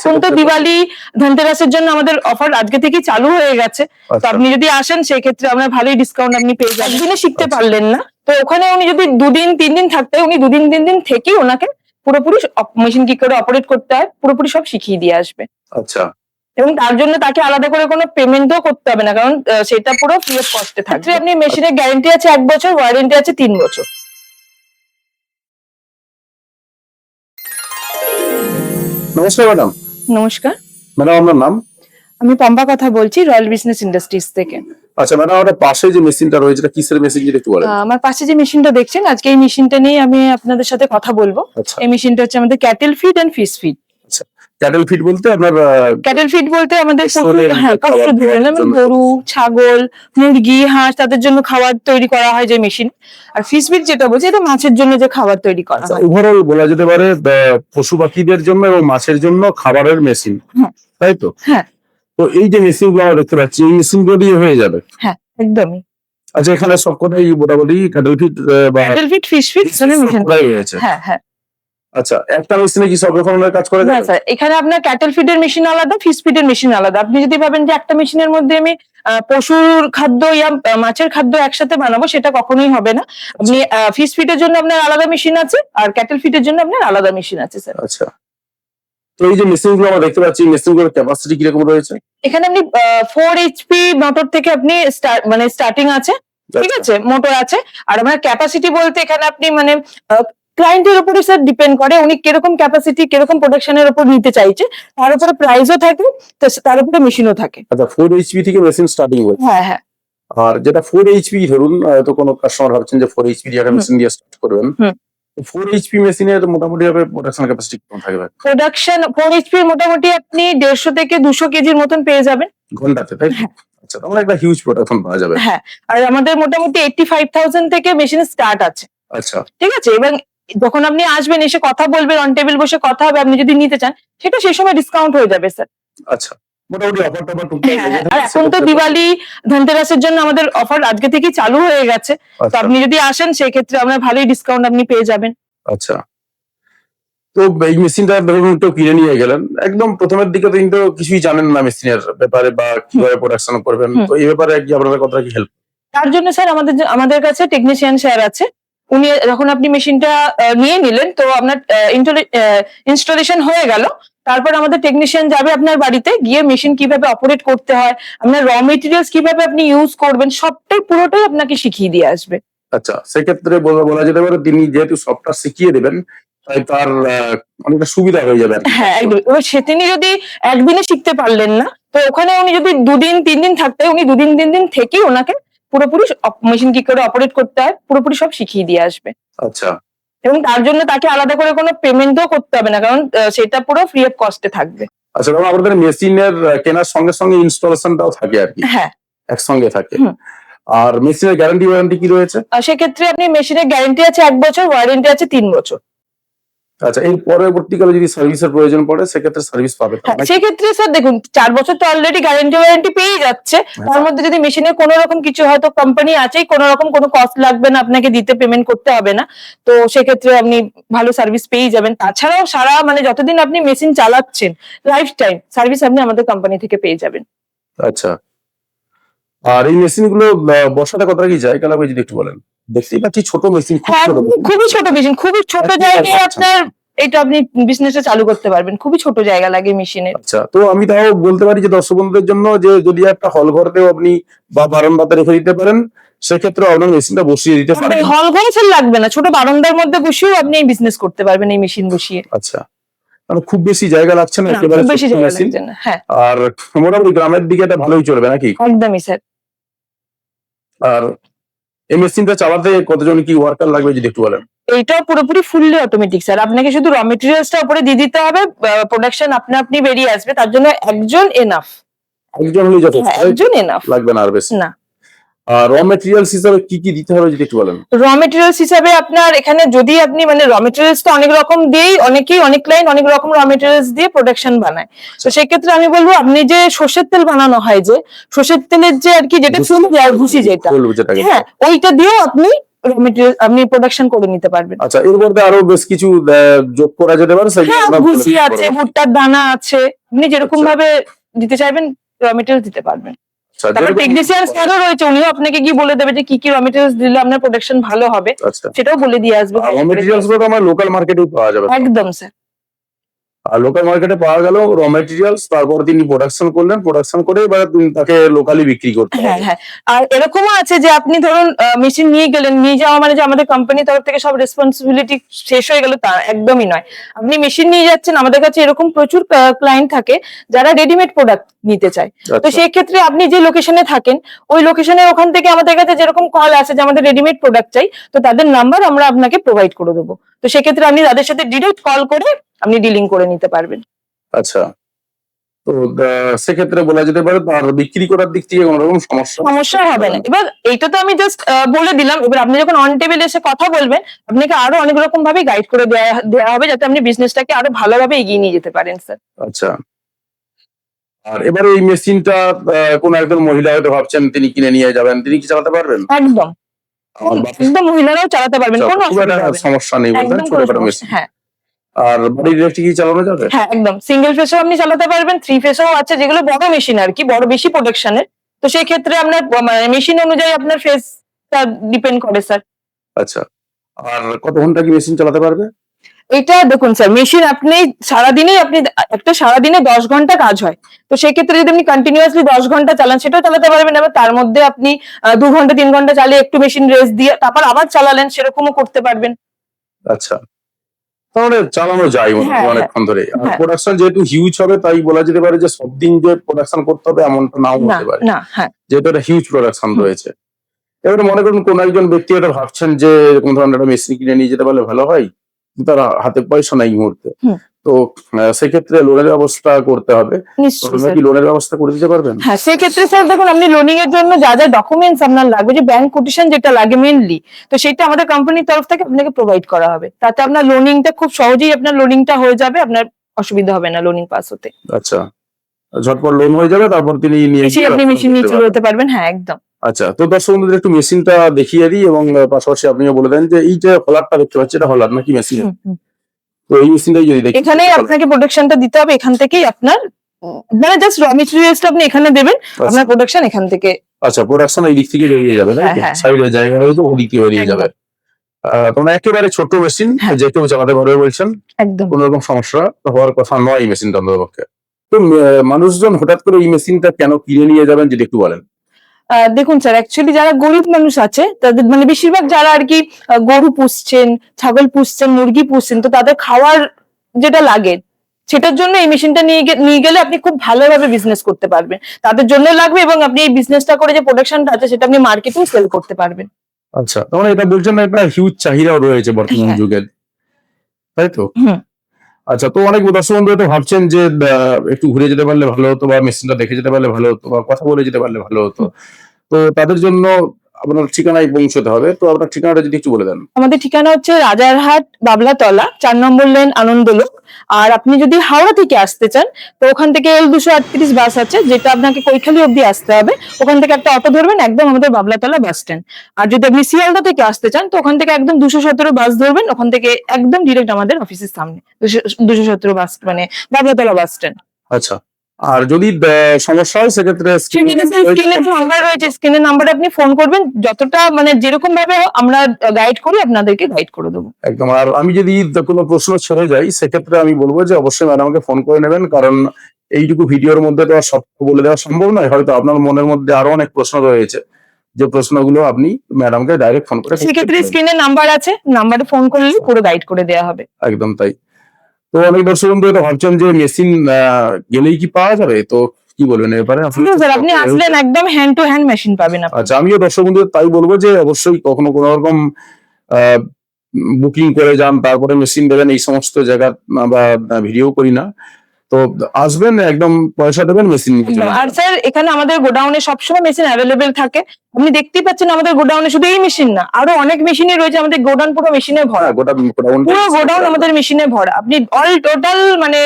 এখন তো দিওয়ালি ধনতেরাসের জন্য আমাদের অফার আজকে থেকেই চালু হয়ে গেছে। তো আচ্ছা, আপনি যদি আসেন সেই ক্ষেত্রে আমরা ভালোই ডিসকাউন্ট আপনি পেয়ে যাবেন। একদিনে শিখতে আচ্ছা। পারলেন না। তো ওখানে উনি যদি দুদিন তিন দিন থাকতে উনি দুদিন তিন দিন থেকেই ওনাকে পুরোপুরি মেশিন কি করে অপারেট করতে হয় পুরোপুরি সব শিখিয়ে দিয়ে আসবে। আচ্ছা। এবং তার জন্য তাকে আলাদা করে কোনো পেমেন্টও করতে হবে না কারণ সেটা পুরো ফ্রি অফ কস্টে থাকবে। আপনি মেশিনের গ্যারেন্টি আছে এক বছর ওয়ারেন্টি আছে তিন বছর। নমস্কার ম্যাডাম নমস্কার। ম্যাডাম আপনার নাম? আমি পম্পা কথা বলছি রয়্যাল বিজনেস ইন্ডাস্ট্রিজ থেকে। আচ্ছা ম্যাডাম আমার পাশে যে মেশিনটা রয়েছে এটা কিসের মেশিন যেটা একটু বলেন? আমার পাশে যে মেশিনটা দেখছেন আজকে এই মেশিনটা নিয়ে আমি আপনাদের সাথে কথা বলব। আচ্ছা। এই মেশিনটা হচ্ছে আমাদের cattle feed and fish feed cattle feed বলতে আপনার ক্যাটেল ফিড বলতে আমাদের পশু- হ্যাঁ পশু। গরু ছাগল মুরগি হাঁস তাদের জন্য খাবার তৈরি করা হয় যে মেশিন আর ফিশ ফিড যেটা বলছি এটা মাছের জন্য যে খাবার তৈরি করা আচ্ছা হয়। ওভারঅল বলা যেতে পারে পশু পাখিদের জন্য এবং মাছের জন্য খাবারের মেশিন। তাই তো? হ্যাঁ। তো এই যে মেশিনগুলো আমরা দেখতে পাচ্ছি এই মেশিনগুলো দিয়ে হয়ে যাবে। হ্যাঁ একদমই। আচ্ছা এখানে সব সবকটাই মোটামুটি ক্যাটেল ফিড বা cattle feed fish feed machine হ্যাঁ হ্যাঁ। আচ্ছা একটা মেশিনে কি সব রকমের কাজ করে না স্যার এখানে আপনার ক্যাটেল ফিডের মেশিন আলাদা ফিশ ফিডের মেশিন আলাদা। আপনি যদি ভাবেন যে একটা মেশিনের মধ্যে আমি পশুর খাদ্য ইয়া মাছের খাদ্য একসাথে বানাবো সেটা কখনোই হবে না। আপনি ফিশ ফিডের জন্য আপনার আলাদা মেশিন আছে আর ক্যাটেল ফিডের জন্য আপনার আলাদা মেশিন আছে স্যার আচ্ছা। তো এই যে মেশিনগুলো আমরা দেখতে পাচ্ছি মেশিনগুলোর ক্যাপাসিটি কীরকম রয়েছে? এখানে আপনি ফোর এইচপি মোটর থেকে আপনি মানে স্টার্টিং আছে ঠিক আচ্ছা, আছে মোটর আছে। আর আমার ক্যাপাসিটি বলতে এখানে আপনি মানে ক্লায়েন্টের উপরে স্যার ডিপেন্ড করে উনি কীরকম ক্যাপাসিটি কীরকম প্রোডাকশনের উপর নিতে চাইছে তার উপরে প্রাইসও থাকে তার উপরে মেশিনও থাকে। আচ্ছা ফোর এইচপি থেকে মেশিন স্টার্টিং হয়েছে। হ্যাঁ হ্যাঁ। আর যেটা ফোর এইচপি ধরুন তো কোনো কাস্টমার ভাবছেন যে ফোর এইচপি দিয়ে মেশিন দিয়ে স্টার্ট করবেন। হুম। ফোর এইচপি মেশিনের মোটামুটি ভাবে প্রোডাকশন ক্যাপাসিটি কেমন থাকবে। প্রোডাকশন ফোর এইচপি মোটামুটি আপনি দেড়শো থেকে দুশো কেজির মতন পেয়ে যাবেন। ঘন্টাতে তাই? হ্যাঁ। আচ্ছা তাহলে একটা হিউজ প্রোডাকশন পাওয়া যাবে। হ্যাঁ আর আমাদের মোটামুটি এইটটি ফাইভ থাউজেন্ড থেকে মেশিন স্টার্ট আছে। আচ্ছা। ঠিক আছে? এবং যখন আপনি আসবেন এসে কথা বলবেন অন টেবিল বসে কথা হবে আপনি যদি নিতে চান সেটা সেই সময় ডিসকাউন্ট হয়ে যাবে স্যার আচ্ছা মোটামুটি অফার টফার হ্যাঁ, লেগে আর এখন তো দিওয়ালি ধনতেরাসের জন্য আমাদের অফার আজকে থেকেই চালু হয়ে গেছে। তো আচ্ছা, আপনি যদি আসেন সেই ক্ষেত্রে আমরা ভালোই ডিসকাউন্ট আপনি পেয়ে যাবেন। আচ্ছা। তো এই মেশিনটা কেউ কিনে নিয়ে গেলেন। একদম প্রথমের দিকে তো কিন্তু কিছুই জানেন না মেশিনের ব্যাপারে বা কীভাবে প্রোডাকশন করবেন। তো এই ব্যাপারে কি আপনাদের কথা কি হেল্প তার জন্য স্যার আমাদের আমাদের কাছে টেকনিশিয়ান স্যার আছে। উনি যখন আপনি মেশিনটা নিয়ে নিলেন তো আপনার ইনস্টলেশন হয়ে গেল। তারপর আমাদের টেকনিশিয়ান যাবে আপনার বাড়িতে গিয়ে মেশিন কীভাবে অপারেট করতে হয় আপনার র মেটেরিয়ালস কীভাবে আপনি ইউজ করবেন সবটাই পুরোটাই আপনাকে শিখিয়ে দিয়ে আসবে। আচ্ছা সেক্ষেত্রে বলা বলা যেতে পারে তিনি যেহেতু সফটওয়্যার শিখিয়ে দেবেন তাই তার অনেকটা সুবিধা হয়ে যাবে হ্যাঁ একদম। এবার সে তিনি যদি একদিনে শিখতে পারলেন না তো ওখানে উনি যদি দুদিন তিন দিন থাকতে উনি দুদিন তিন দিন থেকেই ওনাকে পুরোপুরি মেশিন কি করে অপারেট করতে হয় পুরোপুরি সব শিখিয়ে দিয়ে আসবে। আচ্ছা। এবং তার জন্য তাকে আলাদা করে কোনো পেমেন্টও করতে হবে না কারণ সেটা পুরো ফ্রি অফ কস্টে থাকবে। আচ্ছা কারণ আমাদের মেশিনের কেনার সঙ্গে সঙ্গে ইনস্টলেশনটাও থাকে আর কি। হ্যাঁ। একসঙ্গে থাকে। আর মেশিনের গ্যারান্টি ওয়ারেন্টি কি রয়েছে? সেক্ষেত্রে আপনি মেশিনের গ্যারেন্টি আছে এক বছর ওয়ারেন্টি আছে তিন বছর। আচ্ছা এর পরবর্তীকালে যদি সার্ভিসের প্রয়োজন পড়ে সেক্ষেত্রে সার্ভিস পাবে হ্যাঁ? সেক্ষেত্রে স্যার দেখুন চার বছর তো অলরেডি গ্যারেন্টি ওয়ারেন্টি পেয়ে যাচ্ছে। তার মধ্যে যদি মেশিনের কোনো রকম কিছু হয়তো কোম্পানি আছেই কোনো রকম কোনো কস্ট লাগবে না আপনাকে দিতে পেমেন্ট করতে হবে না। তো সেক্ষেত্রে আপনি ভালো সার্ভিস পেয়ে যাবেন। তাছাড়াও সারা মানে যতদিন আপনি মেশিন চালাচ্ছেন লাইফ টাইম সার্ভিস আপনি আমাদের কোম্পানি থেকে পেয়ে যাবেন। আচ্ছা। আর এই মেশিনগুলো আহ, বসাতে কতটা কি জায়গা লাগবে যদি একটু বলেন। দেখতেই পাচ্ছি ছোট মেশিন হ্যাঁ। খুবই ছোট মেশিন খুবই ছোট আচ্ছা, জায়গায় আচ্ছা। আপনার এটা আপনি বিজনেসটা চালু করতে পারবেন খুবই ছোট জায়গা লাগে মেশিনের আচ্ছা তো আমি তাও বলতে পারি যে দর্শক বন্ধুদের জন্য যে যদি একটা হল ঘরেতেও আপনি বা বারান্দাতে রেখে দিতে পারেন সেক্ষেত্রে আপনার মেশিনটা বসিয়ে দিতে পারেন। হল ঘরে স্যার লাগবে না ছোট বারান্দার মধ্যে বসেও আপনি বিজনেস করতে পারবেন এই মেশিন বসিয়ে। আচ্ছা মানে খুব বেশি জায়গা লাগছে না না, একেবারে বেশি জায়গা লাগছে না হ্যাঁ। আর মোটামুটি গ্রামের দিকে এটা ভালোই চলবে নাকি? একদমই স্যার। আর এই মেশিনটা চালাতে কতজন কি ওয়ার্কার লাগবে যদি একটু বলেন? এইটাও পুরোপুরি ফুললি অটোমেটিক স্যার আপনাকে শুধু র মেটেরিয়ালসটা উপরে দিয়ে দিতে হবে প্রোডাকশন আপনা আপনি বেরিয়ে আসবে তার জন্য একজন এনাফ একজন হলেই যথেষ্ট। হ্যাঁ? একজন এনাফ লাগবে না আর বেশি। না। র মেটেরিয়ালস হিসাবে কি কি দিতে হবে যদি একটু বলেন র মেটেরিয়ালস হিসাবে আপনার এখানে যদি আপনি মানে র মেটেরিয়ালস তো অনেক রকম দিয়েই অনেকেই অনেক ক্লায়েন্ট অনেক রকম র মেটেরিয়ালস দিয়ে প্রোডাকশন বানায় তো সেক্ষেত্রে আমি বলব আপনি যে সর্ষের তেল বানানো হয় যে সর্ষের তেলের যে আর কি যেটা। চলে যায় ভুসি যেটা হ্যাঁ ওইটা দিয়েও আপনি আপনি প্রোডাকশন করে নিতে পারবেন আচ্ছা এর মধ্যে আরও বেশ কিছু যোগ করা যেতে পারে হ্যাঁ ভুসি আছে পারব। ভুট্টার দানা আছে আপনি যেরকম আচ্ছা। ভাবে দিতে চাইবেন র মেটেরিয়াল দিতে পারবেন আচ্ছা, তারপর যেরকম- টেকনিশিয়ান স্যারও রয়েছে উনিও আপনাকে কি বলে দেবে যে কি কি র মেটেরিয়ালস দিলে আপনার প্রোডাকশন ভালো হবে। আচ্ছা। সেটাও বলে দিয়ে আসবে। র মেটেরিয়ালসগুলো তো আমার লোকাল মার্কেটেও পাওয়া যাবে। একদম স্যার আর লোকাল মার্কেটে পাওয়া গেল র মেটেরিয়ালস তারপর তিনি প্রোডাকশন করলেন প্রোডাকশন করে এবার তাকে লোকালি বিক্রি করতে হ্যাঁ হ্যাঁ। আর এরকমও আছে যে আপনি ধরুন মেশিন নিয়ে গেলেন নিয়ে যাওয়া মানে যে আমাদের কোম্পানির তরফ থেকে সব রেসপন্সিবিলিটি শেষ হয়ে গেল তা একদমই নয়। আপনি মেশিন নিয়ে যাচ্ছেন আমাদের কাছে এরকম প্রচুর ক্লায়েন্ট থাকে যারা রেডিমেড প্রোডাক্ট নিতে চায়। তো আচ্ছা, সেই ক্ষেত্রে আপনি যে লোকেশনে থাকেন ওই লোকেশনে ওখান থেকে আমাদের কাছে যেরকম কল আছে যে আমাদের রেডিমেড প্রোডাক্ট চাই তো তাদের নাম্বার আমরা আপনাকে প্রোভাইড করে দেবো। তো সেক্ষেত্রে আপনি তাদের সাথে ডিরেক্ট কল করে আপনি ডিলিং করে নিতে পারবেন। আচ্ছা। তো সেক্ষেত্রে বলা যেতে পারে তার বিক্রি করার দিক থেকে কোনো রকম সমস্যা? সমস্যা হবে না। এবার এইটা তো আমি জাস্ট বলে দিলাম। এবার আপনি যখন অন টেবিল এসে কথা বলবেন আপনাকে আরও অনেক রকম ভাবে গাইড করে দেওয়া দেওয়া হবে যাতে আপনি বিজনেসটাকে আরও ভালোভাবে এগিয়ে নিয়ে যেতে পারেন স্যার আচ্ছা। আর এবারে এই মেশিনটা কোন একজন মহিলা হয়তো ভাবছেন তিনি কিনে নিয়ে যাবেন। তিনি কি চালাতে পারবেন? একদম। একদম মহিলারাও চালাতে পারবেন কোনো খুব একটা অসুবিধা হবে না। সমস্যা নেই বলতেন কোনো মেশিন। হ্যাঁ। আর বাড়ির ইলেকট্রিক কি চালানো যাবে? হ্যাঁ একদম। সিঙ্গেল ফেসও আপনি চালাতে পারবেন থ্রি ফেসও আছে যেগুলো বড় মেশিন আর কি বড় বেশি প্রোটেকশনের তো সেই ক্ষেত্রে আপনার মেশিন অনুযায়ী আপনার ফেসটা ডিপেন্ড করে স্যার আচ্ছা। আর কত ঘণ্টা কি মেশিন চালাতে পারবে? এটা দেখুন স্যার মেশিন আপনি সারাদিনেই আপনি একটা সারাদিনে দশ ঘণ্টা কাজ হয়। তো সেক্ষেত্রে যদি আপনি কন্টিনিউয়াসলি দশ ঘণ্টা চালান সেটাও চালাতে পারবেন। এবার তার মধ্যে আপনি দু ঘণ্টা তিন ঘণ্টা চালিয়ে একটু মেশিন রেস্ট দিয়ে তারপর আবার চালালেন সেরকমও করতে পারবেন। আচ্ছা। তাহলে চালানো যায় হ্যাঁ, অনেকক্ষণ ধরে। হ্যাঁ। প্রোডাকশন যেহেতু হিউজ হবে তাই বলা যেতে পারে যে সব দিন যে প্রোডাকশন করতে হবে এমনটা নাও হতে পারে। হ্যাঁ। যেহেতু একটা হিউজ প্রোডাকশন রয়েছে। এবারে মনে করুন কোন একজন ব্যক্তি এটা ভাবছেন যে এরকম ধরনের একটা মেশিন কিনে নিয়ে যেতে পারলে ভালো হয়? তারা হাতে পয়সা নাই মুহূর্তে। তো সেক্ষেত্রে লোনের ব্যবস্থা করতে হবে। স্যার কি লোনের ব্যবস্থা করে দিতে পারবেন? হ্যাঁ সেক্ষেত্রে স্যার দেখুন আপনি লোনিং এর জন্য যা যা ডকুমেন্টস আপনার লাগবে যে ব্যাংক কোটেশন যেটা লাগে মেনলি তো সেটা আমাদের কোম্পানির তরফ থেকে আপনাকে প্রোভাইড করা হবে। তাতে আপনার লোনিংটা খুব সহজেই আপনার লোনিংটা হয়ে যাবে আপনার অসুবিধা হবে না লোনিং পাস হতে। আচ্ছা ঝটপট লোন হয়ে যাবে তারপর তিনি নিয়ে আপনি মেশিন নিয়ে চলে যেতে পারবেন হ্যাঁ একদম। আচ্ছা তো দর্শক বন্ধুদের একটু মেশিনটা দেখিয়ে দিই এবং পাশাপাশি আপনিও বলে দেন যে এই যে হলারটা দেখতে পাচ্ছি এটা হলার নাকি মেশিন। তো এই মেশিনটাই যদি দেখি। এখানেই আপনাকে প্রোডাকশনটা দিতে হবে এখান থেকেই আপনার মানে জাস্ট র মেটেরিয়ালসটা আপনি এখানে দেবেন আপনার প্রোডাকশন এখান থেকে। আচ্ছা প্রোডাকশন এই দিক থেকে বেরিয়ে যাবে তাই হ্যাঁ, হ্যাঁ। সাইডের জায়গা হয়তো ওদিক থেকে বেরিয়ে যাবে। তোমরা একেবারে ছোট মেশিন হ্যাঁ। যে কেউ চালাতে পারবে বলছেন একদম। কোন রকম সমস্যা হওয়ার কথা নয় এই মেশিনটা অন্ততপক্ষে তো মানুষজন হঠাৎ করে এই মেশিনটা কেন কিনে নিয়ে যাবেন যদি একটু বলেন? দেখুন স্যার অ্যাকচুয়ালি যারা গরিব মানুষ আছে তাদের মানে বেশিরভাগ যারা আর কি গরু পুষছেন ছাগল পুষছেন মুরগি পুষছেন তো তাদের খাওয়ার যেটা লাগে সেটার জন্য এই মেশিনটা নিয়ে নিয়ে গেলে আপনি খুব ভালোভাবে বিজনেস করতে পারবেন তাদের জন্য লাগবে এবং আপনি এই বিজনেসটা করে যে প্রোডাকশনটা আছে সেটা আপনি মার্কেটিং সেল করতে পারবেন আচ্ছা তার মানে এটা বলছেন একটা হিউজ চাহিদাও রয়েছে বর্তমান হ্যাঁ। যুগে তাই তো। আচ্ছা তো অনেক দর্শক বন্ধু হয়তো ভাবছেন যে একটু ঘুরে যেতে পারলে ভালো হতো বা মেশিনটা দেখে যেতে পারলে ভালো হতো বা কথা বলে যেতে পারলে ভালো হতো। তো তাদের জন্য আপনার ঠিকানায় পৌঁছতে হবে। তো আপনার ঠিকানাটা যদি একটু বলে দেন। আমাদের ঠিকানা হচ্ছে রাজারহাট বাবলাতলা চার নম্বর লেন আনন্দলোক। আর আপনি যদি হাওড়া থেকে আসতে চান তো ওখান থেকে এল দুশো আটত্রিশ বাস আছে যেটা আপনাকে কৈখালি অব্দি আসতে হবে। ওখান থেকে একটা অটো ধরবেন একদম আমাদের বাবলাতলা বাস স্ট্যান্ড। আর যদি আপনি শিয়ালদা থেকে আসতে চান তো ওখান থেকে একদম দুশো সতেরো বাস ধরবেন ওখান থেকে একদম ডিরেক্ট আমাদের অফিসের সামনে। দুশো সতেরো বাস মানে বাবলাতলা বাস স্ট্যান্ড। আচ্ছা। আর যদি সমস্যা হয় সেক্ষেত্রে স্ক্রিনের নাম্বার আপনি ফোন করবেন। যতটা মানে যেরকম ভাবে আমরা গাইড করি আপনাদেরকে গাইড করে দেবো। একদম। আর আমি যদি কোনো প্রশ্ন ছেড়ে যাই সেক্ষেত্রে আমি বলব যে অবশ্যই ম্যাডামকে ফোন করে নেবেন। কারণ এইটুকু ভিডিওর মধ্যে তো আর সব বলে দেওয়া সম্ভব নয়। হয়তো আপনার মনের মধ্যে আরও অনেক প্রশ্ন রয়েছে। যে প্রশ্নগুলো আপনি ম্যাডামকে ডাইরেক্ট ফোন করে সেক্ষেত্রে স্ক্রিনে নাম্বার আছে। নাম্বারে ফোন করলে পুরো গাইড করে দেওয়া হবে। একদম তাই। তো অনেক দর্শক বন্ধু এটা ভাবছেন যে মেশিন গেলেই কি পাওয়া যাবে? তো কি বলবেন আসলে স্যার আপনি আসলেন একদম হ্যান্ড টু হ্যান্ড মেশিন পাবেন আপনি। আচ্ছা আমিও দর্শক বন্ধু তাই বলব যে অবশ্যই কখনো কোনো রকম বুকিং করে যান তারপরে মেশিন দেবেন এই সমস্ত জায়গা বা ভিডিও করি না। তো আসবেন একদম পয়সা দেবেন মেশিন আর স্যার এখানে আমাদের গোডাউনে সবসময় মেশিন অ্যাভেলেবেল থাকে। আপনি দেখতেই পাচ্ছেন আমাদের গোডাউনে শুধু এই মেশিন না আরও অনেক মেশিনই রয়েছে আমাদের গোডাউন পুরো মেশিনে ভরা। হ্যাঁ, গোটা গোডাউন পুরো গোডাউন আমাদের মেশিনে ভরা। আপনি অল টোটাল মানে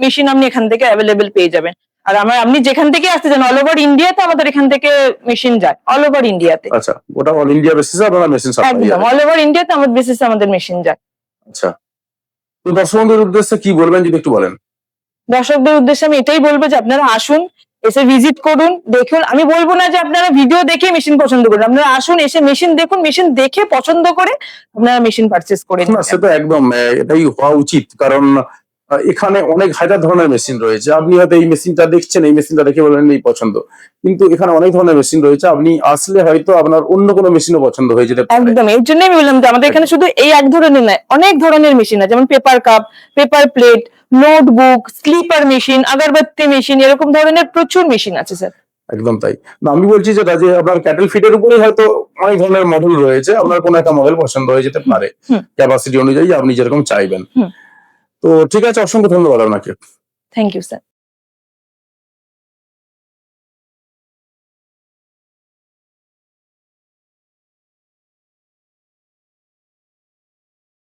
মেশিন আপনি এখান থেকে অ্যাভেলেবেল পেয়ে যাবেন। আর আমার আপনি যেখান থেকে আসতে চান অল ওভার ইন্ডিয়াতে আমাদের এখান থেকে মেশিন যায় অল ওভার ইন্ডিয়াতে আচ্ছা ওটা অল ইন্ডিয়া বেসিসে আপনারা মেশিন সাপ্লাই একদম অল ওভার ইন্ডিয়াতে আমাদের বেসিসে আমাদের মেশিন যায়। আচ্ছা। তো দর্শক বন্ধুদের উদ্দেশ্যে কি বলবেন যদি একটু বলেন? দর্শকদের উদ্দেশ্যে আমি এটাই বলব যে আপনারা আসুন এসে ভিজিট করুন দেখুন। আমি বলব না যে আপনারা ভিডিও দেখে মেশিন পছন্দ করুন। আপনারা আসুন এসে মেশিন দেখুন মেশিন দেখে পছন্দ করে আপনারা মেশিন পারচেস করে না সেটা একদম এটাই হওয়া উচিত। কারণ এখানে অনেক হাজার ধরনের মেশিন রয়েছে। আপনি হয়তো এই মেশিনটা দেখছেন এই মেশিনটা দেখে বললেন এই পছন্দ। কিন্তু এখানে অনেক ধরনের মেশিন রয়েছে। আপনি আসলে হয়তো আপনার অন্য কোনো মেশিনও পছন্দ হয়ে যেতে পারে। একদম এর জন্যই আমি বললাম যে আমাদের এখানে শুধু এই এক ধরনের নয় অনেক ধরনের মেশিন আছে। যেমন paper cup paper plate notebook slipper machine আগরবাতি মেশিন এরকম ধরনের প্রচুর মেশিন আছে স্যার একদম তাই। না আমি বলছি যেটা যে আপনার ক্যাটেল ফিটের উপরে হয়তো অনেক ধরনের মডেল রয়েছে। আপনার কোনো একটা মডেল পছন্দ হয়ে যেতে পারে। ক্যাপাসিটি অনুযায়ী আপনি যেরকম চাইবেন। তো ঠিক আছে অসংখ্য ধন্যবাদ আপনাকে। Thank you sir